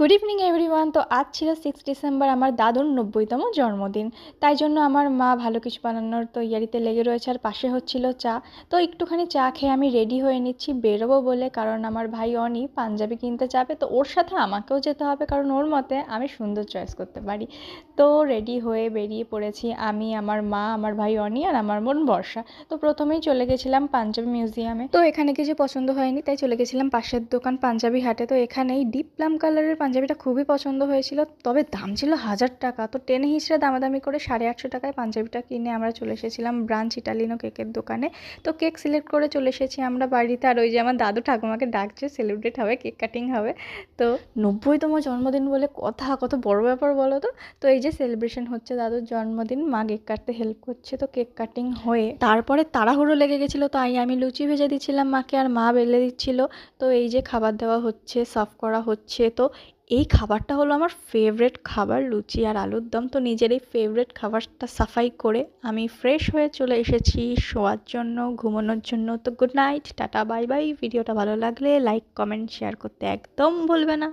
Good evening everyone তো আজ ছিল সিক্স ডিসেম্বর আমার দাদুর নব্বইতম জন্মদিন। তাই জন্য আমার মা ভালো কিছু বানানোর তো ইয়ারিতে লেগে রয়েছে, আর পাশে হচ্ছিল চা। তো একটুখানি চা খেয়ে আমি রেডি হয়ে নিচ্ছি, বেরোবো বলে, কারণ আমার ভাই অনি পাঞ্জাবি কিনতে যাবে। তো ওর সাথে আমাকেও যেতে হবে, কারণ ওর মতে আমি সুন্দর চয়েস করতে পারি। তো রেডি হয়ে বেরিয়ে পড়েছি আমি, আমার মা, আমার ভাই অনি, আর আমার বোন বর্ষা। তো প্রথমেই চলে গেছিলাম পাঞ্জাবি মিউজিয়ামে তো এখানে কিছু পছন্দ হয়নি, তাই চলে গেছিলাম পাশের দোকান পাঞ্জাবি হাটে। তো এখানেই ডিপ প্লাম কালারের পাঞ্জাবিটা খুবই পছন্দ হয়েছিল, তবে দাম ছিল হাজার টাকা। তো টেনে হিসেবে দামাদামি করে সাড়ে আটশো টাকায় পাঞ্জাবিটা কিনে আমরা চলে এসেছিলাম ব্রাঞ্চ ইটালিনো কেকের দোকানে। তো কেক সিলেক্ট করে চলে এসেছি আমরা বাড়িতে, আর ওই যে আমার দাদু ঠাকুমাকে ডাকছে সেলিব্রেট হবে, কেক কাটিং হবে। তো নব্বইতম জন্মদিন বলে কথা, কত বড় ব্যাপার বলো তো? তো এই যে সেলিব্রেশন হচ্ছে দাদুর জন্মদিন, মা কেক কাটতে হেল্প করছে, তো কেক কাটিং হয়ে তারপরে তাড়াহুড়ো লেগে গেছিল তাই আমি লুচি ভেজে দিচ্ছিলাম মাকে, আর মা বেলে দিচ্ছিল। তো এই যে খাবার দেওয়া হচ্ছে, সার্ভ করা হচ্ছে, তো এই খাবারটা হলো আমার ফেভারেট খাবার, লুচি আর আলুর দম। তো নিজের এই ফেভারেট খাবারটা সাফাই করে আমি ফ্রেশ হয়ে চলে এসেছি শোয়ার জন্য, ঘুমানোর জন্য। তো good night tata bye bye ভিডিওটা ভালো লাগলে লাইক কমেন্ট শেয়ার করতে একদম ভুলবে না।